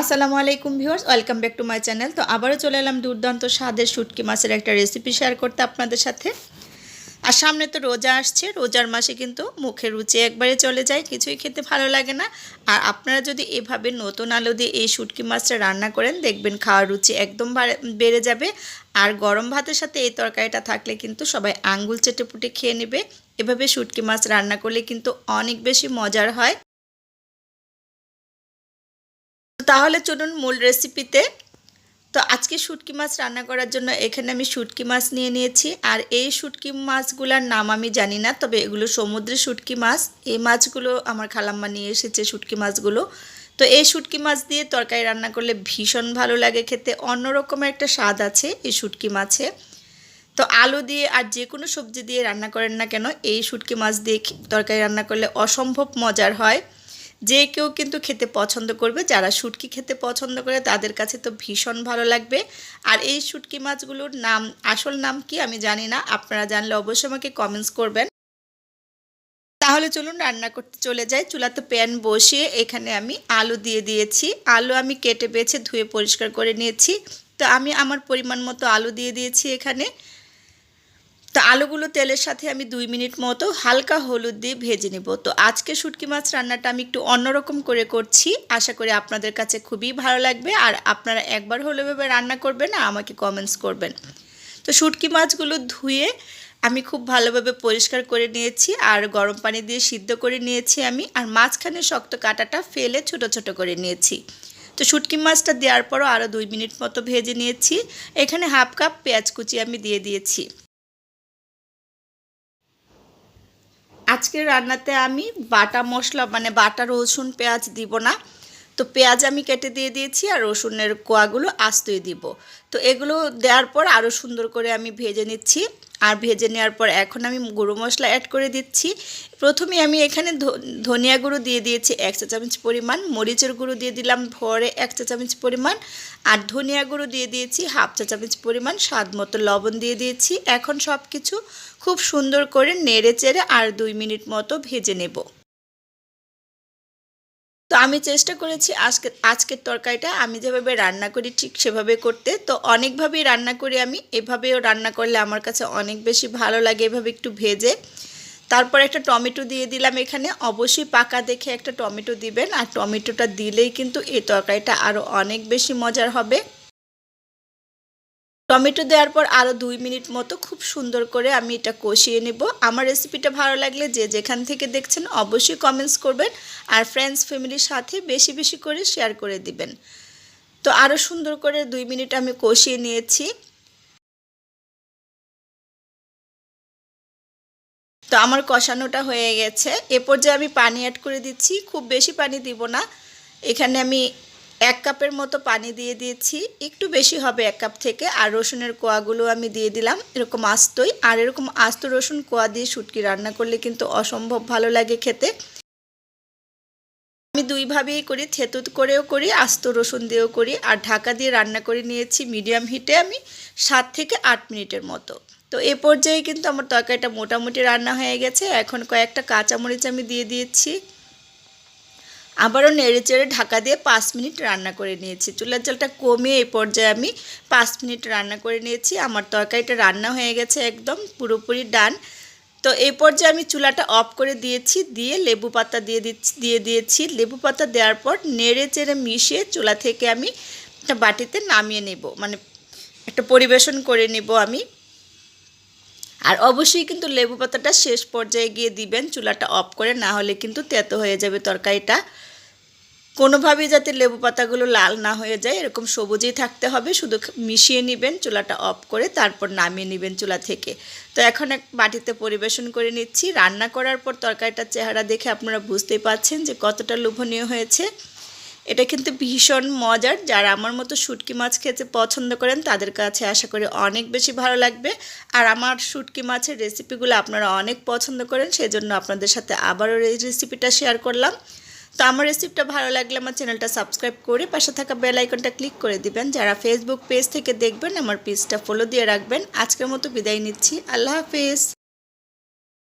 আসসালামু আলাইকুম viewers, welcome back to my channel. তো আবারও চলে এলাম দুর্দান্ত স্বাদের শুটকি মাছের একটা রেসিপি শেয়ার করতে আপনাদের সাথে। আর সামনে তো রোজা আসছে, রোজার মাসে কিন্তু মুখের রুচি একবারে চলে যায়, কিছুই খেতে ভালো লাগে না। আর আপনারা যদি এভাবে নতুন আলু দিয়ে এই শুটকি মাছটা রান্না করেন, দেখবেন খাওয়ার রুচি একদম বেড়ে যাবে। আর গরম ভাতের সাথে এই তরকারিটা থাকলে কিন্তু সবাই আঙ্গুল চেটে পুটে খেয়ে নেবে। এভাবে শুটকি মাছ রান্না করলে কিন্তু অনেক বেশি মজার হয়। তাহলে চলুন মূল রেসিপিতে তো আজকে শুটকি মাছ রান্না করার জন্য এখানে আমি শুটকি মাছ নিয়ে নিয়েছি। আর এই শুটকি মাছগুলোর নাম আমি জানি না, তবে এগুলো সমুদ্রের শুটকি মাছ। এই মাছগুলো আমার খালাম্মা নিয়ে এসেছে শুটকি মাছগুলো। তো এই শুটকি মাছ দিয়ে তরকারি রান্না করলে ভীষণ ভালো লাগে খেতে। অন্যরকমের একটা স্বাদ আছে এই শুটকি মাছে। তো আলু দিয়ে আর যে কোনো সবজি দিয়ে রান্না করেন না কেন, এই শুটকি মাছ দিয়ে তরকারি রান্না করলে অসম্ভব মজার হয়। যে কেউ কিন্তু খেতে পছন্দ করবে, যারা শুটকি খেতে পছন্দ করে তাদের কাছে তো ভীষণ ভালো লাগবে। আর এই শুটকি মাছগুলোর নাম, আসল নাম কি আমি জানি না, আপনারা জানলে অবশ্যই আমাকে কমেন্টস করবেন। তাহলে চলুন রান্না করতে চলে যাই। চুলাতে প্যান বসিয়ে এখানে আমি আলু দিয়ে দিয়েছি। আলু আমি কেটে বেছে ধুয়ে পরিষ্কার করে নিয়েছি। তো আমি আমার পরিমাণ মতো আলু দিয়ে দিয়েছি এখানে। তো আলুগুলো তেলের সাথে আমি দুই মিনিট মতো হালকা হলুদ দিয়ে ভেজে নেব। তো আজকে শুটকি মাছ রান্নাটা আমি একটু অন্যরকম করে করছি। আশা করি আপনাদের কাছে খুবই ভালো লাগবে। আর আপনারা একবার হলে ভেবে রান্না করবেন আর আমাকে কমেন্টস করবেন। তো শুটকি মাছগুলো ধুয়ে আমি খুব ভালোভাবে পরিষ্কার করে নিয়েছি আর গরম পানি দিয়ে সিদ্ধ করে নিয়েছি আমি। আর মাঝখানে শক্ত কাঁটাটা ফেলে ছোট ছোট করে নিয়েছি। তো শুটকি মাছটা দেওয়ার পরও আরও দুই মিনিট মতো ভেজে নিয়েছি। এখানে হাফ কাপ পেঁয়াজ কুচি আমি দিয়ে দিয়েছি। আজকের রান্নাতে আমি বাটা মশলা মানে বাটা রসুন পেঁয়াজ দিব না। তো পেঁয়াজ আমি কেটে দিয়ে দিয়েছি আর রসুনের কোয়াগুলো আস্তই দিব। তো এগুলো দেওয়ার পর আরও সুন্দর করে আমি ভেজে নিচ্ছি। আর ভেজে নেওয়ার পর এখন আমি গুঁড়ো মশলা অ্যাড করে দিচ্ছি। প্রথমে আমি এখানে ধনিয়া গুঁড়ো দিয়ে দিয়েছি এক চা চামচ পরিমাণ, মরিচের গুঁড়ো দিয়ে দিলাম ভরে এক চা চামচ পরিমাণ, আর ধনিয়া গুঁড়ো দিয়ে দিয়েছি হাফ চা চামচ পরিমাণ স্বাদ মতো লবণ দিয়ে দিয়েছি। এখন সব কিছু খুব সুন্দর করে নেড়ে চেড়ে আর দুই মিনিট মতো ভেজে নেব। আমি চেষ্টা করেছি আজকে, আজকের তরকারিটা। আমি যেভাবে রান্না করি ঠিক সেভাবে করতে। তো অনেকভাবেই রান্না করি আমি। এভাবেও রান্না করলে আমার কাছে অনেক বেশি ভালো লাগে এভাবে একটু ভেজে। তারপর একটা টমেটো দিয়ে দিলাম এখানে। অবশ্যই পাকা দেখে একটা টমেটো দিবেন। আর টমেটোটা দিলেই কিন্তু এই তরকারিটা আরও অনেক বেশি মজার হবে। টমেটো দেওয়ার পর আরও দুই মিনিট মতো খুব সুন্দর করে আমি এটা কষিয়ে নেব। আমার রেসিপিটা ভালো লাগলে যে যেখান থেকে দেখছেন অবশ্যই কমেন্টস করবেন আর ফ্রেন্ডস ফ্যামিলির সাথে বেশি বেশি করে শেয়ার করে দিবেন। তো আরও সুন্দর করে দুই মিনিট আমি কষিয়ে নিয়েছি। তো আমার কষানোটা হয়ে গেছে। এ পর্যায়ে আমি পানি অ্যাড করে দিচ্ছি। খুব বেশি পানি দিব না। এখানে আমি এক কাপের মতো পানি দিয়ে দিয়েছি। একটু বেশি হবে এক কাপ থেকে। আর রসুনের কোয়াগুলো আমি দিয়ে দিলাম। এরকম আস্তই। আর এরকম আস্ত রসুন কোয়া দিয়ে শুটকি রান্না করলে কিন্তু অসম্ভব ভালো লাগে খেতে। আমি দুইভাবেই করি। থেতুত করেও করি, আস্ত রসুন দিয়েও করি। আর ঢাকা দিয়ে রান্না করে নিয়েছি মিডিয়াম হিটে আমি সাত থেকে আট মিনিটের মতো। তো এ পর্যায়ে কিন্তু আমার তরকারিটা মোটামুটি রান্না হয়ে গেছে। এখন কয়েকটা কাঁচামরিচ আমি দিয়ে দিয়েছি। আবারও নেড়ে চেড়ে ঢাকা দিয়ে পাঁচ মিনিট রান্না করে নিয়েছি। চুলার জলটা কমিয়ে এই পর্যায়ে আমি পাঁচ মিনিট রান্না করে নিয়েছি। আমার তরকারিটা রান্না হয়ে গেছে একদম পুরোপুরি ডান। তো এই পর্যায়ে আমি চুলাটা অফ করে দিয়েছি, দিয়ে লেবু পাতা দিয়ে দিচ্ছি, দিয়ে দিয়েছি। লেবু পাতা দেওয়ার পর নেড়ে চেড়ে মিশিয়ে চুলা থেকে আমি একটা বাটিতে নামিয়ে নেব। মানে একটা পরিবেশন করে নেব আমি। আর অবশ্যই কিন্তু লেবু পাতাটা শেষ পর্যায়ে গিয়ে দিবেন, চুলাটা অফ করে, না হলে কিন্তু তেতো হয়ে যাবে তরকারিটা। কোনোভাবেই যাতে লেবু পাতাগুলো লাল না হয়ে যায়, এরকম সবুজেই থাকতে হবে, শুধু মিশিয়ে নেবেন, চুলাটা অফ করে তারপর নামিয়ে নেবেন চুলা থেকে। তো এখন এক বাটিতে পরিবেশন করে নিচ্ছি। রান্না করার পর তরকারিটার চেহারা দেখে আপনারা বুঝতেই পাচ্ছেন যে কতটা লোভনীয় হয়েছে। এটা কিন্তু ভীষণ মজার। যারা আমার মতো শুটকি মাছ খেতে পছন্দ করেন, তাদের কাছে আশা করি অনেক বেশি ভালো লাগবে। আর আমার শুটকি মাছের রেসিপিগুলো আপনারা অনেক পছন্দ করেন, সেজন্য আপনাদের সাথে আবারও এই রেসিপিটা শেয়ার করলাম। তো আমার রেসিপিটা ভালো লাগলে আমার চ্যানেলটা সাবস্ক্রাইব করে পাশে থাকা বেল আইকনটা ক্লিক করে দিবেন। যারা ফেসবুক পেজ থেকে দেখবেন, আমার পেজটা ফলো দিয়ে রাখবেন। আজকের মতো বিদায় নিচ্ছি। আল্লাহ হাফেজ।